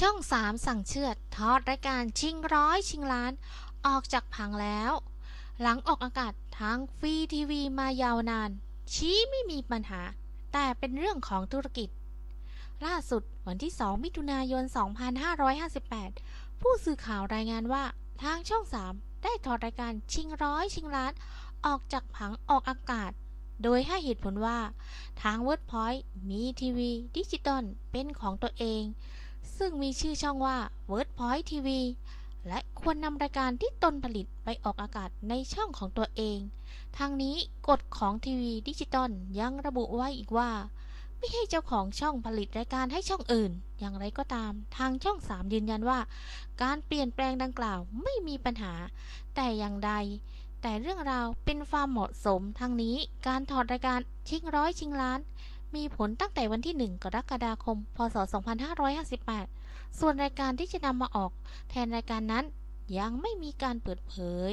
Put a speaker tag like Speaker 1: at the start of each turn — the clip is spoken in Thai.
Speaker 1: ช่องสามสั่งเชือด ทอดรายการชิงร้อยชิงล้าน ออกจากผังแล้ว หลังออกอากาศทางฟรีทีวีมายาวนาน ชี้ไม่มีปัญหา แต่เป็นเรื่องของธุรกิจ ล่าสุดวันที่ 2 มิถุนายน 2558 ผู้สื่อข่าวรายงานว่าทางช่อง 3 ได้ถอดรายการชิงร้อยชิงล้าน ออกจากผังออกอากาศ โดยให้เหตุผลว่า ทางเวิร์ดพอยต์มีทีวีดิจิตอลเป็นของตัวเอง ซึ่งมีชื่อช่องว่า WordPoint TV และควรนำรายการที่ตนผลิตไปออกอากาศในช่องของตัวเอง ทางนี้กฎของทีวีดิจิตอลยังระบุไว้อีกว่า ไม่ให้เจ้าของช่องผลิตรายการให้ช่องอื่น อย่างไรก็ตาม ทางช่อง 3 ยืนยันว่า การเปลี่ยนแปลงดังกล่าวไม่มีปัญหา แต่อย่างใด แต่เรื่องราวเป็นความเหมาะสมทางนี้การถอดรายการชิงร้อยชิงล้าน มีผลตั้งแต่วันที่ 1 กรกฎาคม พศ 2558 ส่วนรายการที่จะนำมาออก แทนรายการนั้นยังไม่มีการเปิดเผย